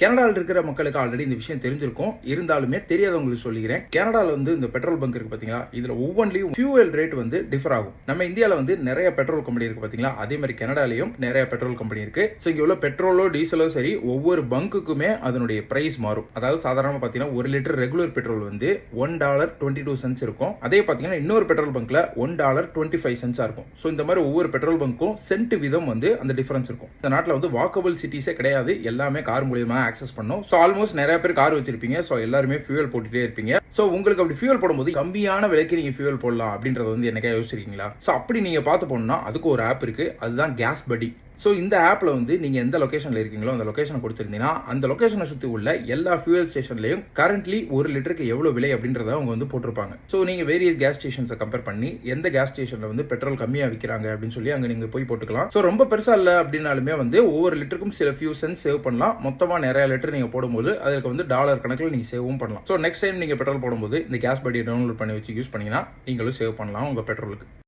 கனடாவில் இருக்கிற மக்களுக்கு ஆல்ரெடி இந்த விஷயம் தெரிஞ்சிருக்கும். இருந்தாலுமே தெரியாதவங்களுக்கு சொல்லிக்கிறேன். கனடாவில் வந்து இந்த பெட்ரோல் பங்க் இருக்கு பாத்தீங்களா? இதுல ஒவ்வொன்றிலையும் ஃபியூவல் ரேட் வந்து டிஃபர் ஆகும். நம்ம இந்தியாவில் வந்து நிறைய பெட்ரோல் கம்பெனி இருக்கு பாத்தீங்களா? அதே மாதிரி கனடாலையும் நிறைய பெட்ரோல் கம்பெனி இருக்கு. ஸோ இங்கே உள்ள பெட்ரோலோ டீசலோ சரி ஒவ்வொரு பங்குக்குமே அதனுடைய பிரைஸ் மாறும். அதாவது சாதாரணமாக பார்த்தீங்கன்னா ஒரு லிட்டர் ரெகுலர் பெட்ரோல் வந்து one dollar twenty two cents இருக்கும். அதே பார்த்தீங்கன்னா இன்னொரு பெட்ரோல் பங்க்ல ஒன் டாலர் டுவெண்ட்டி ஃபைவ் சென்ஸாக இருக்கும். ஸோ இந்த மாதிரி ஒவ்வொரு பெட்ரோல் பங்க்கும் சென்ட் வீதம் வந்து அந்த டிஃபரன்ஸ் இருக்கும். இந்த நாட்டில் வந்து வாக்கபிள் சிட்டிஸே கிடையாது. எல்லாமே கார் தான் ஆக்சஸ் பண்ணும். ஸோ ஆல்மோஸ்ட் நிறைய பேர் கார் வச்சிருப்பீங்க. ஸோ எல்லாருமே ஃபியூல் போட்டுட்டே இருப்பீங்க. ஸோ உங்களுக்கு அப்படி ஃபியூல் போடும்போது கம்மியான விலைக்கு நீங்க ஃபியூல் போடலாம் அப்படின்றத வந்து என்னைக்கா யோசிச்சிருக்கீங்களா? ஸோ அப்படி நீங்க பார்த்து போனோம்னா அதுக்கு ஒரு ஆப் இருக்கு. அதுதான் கேஸ் படி ஸோ இந்த ஆப்பில் வந்து நீங்கள் எந்த லொக்கேஷனில் இருக்கீங்களோ அந்த லொக்கேஷனை கொடுத்துருந்தீங்கன்னா அந்த லொக்கேஷனை சுற்றி உள்ள எல்லா ஃபியூயல் ஸ்டேஷன்லையும் கரண்ட்லி ஒரு லிட்டருக்கு எவ்வளோ விலை அப்படின்றத அவங்க வந்து போட்டிருப்பாங்க. ஸோ நீங்கள் வேரியஸ் கேஸ் ஸ்டேஷன்ஸை கம்பேர் பண்ணி எந்த கேஸ் ஸ்டேஷனில் வந்து பெட்ரோல் கம்மியாக விற்கிறாங்க அப்படின்னு சொல்லி அங்கே நீங்கள் போய் போட்டுக்கலாம். ஸோ ரொம்ப பெருசாக இல்லை அப்படின்னாலுமே வந்து ஒவ்வொரு லிட்டருக்கும் சில ஃபியூ சென்ஸ் சேவ் பண்ணலாம். மொத்தமாக நிறைய லிட்டர் நீங்கள் போடும்போது அதுக்கு வந்து டாலர் கணக்கில் நீங்கள் சேவும் பண்ணலாம். ஸோ நெக்ஸ்ட் டைம் நீங்கள் பெட்ரோல் போடும்போது இந்த கேஸ் படியை டவுன்லோட் பண்ணி வச்சு யூஸ் பண்ணிங்கன்னா நீங்களும் சேவ் பண்ணலாம் உங்கள் பெட்ரோலுக்கு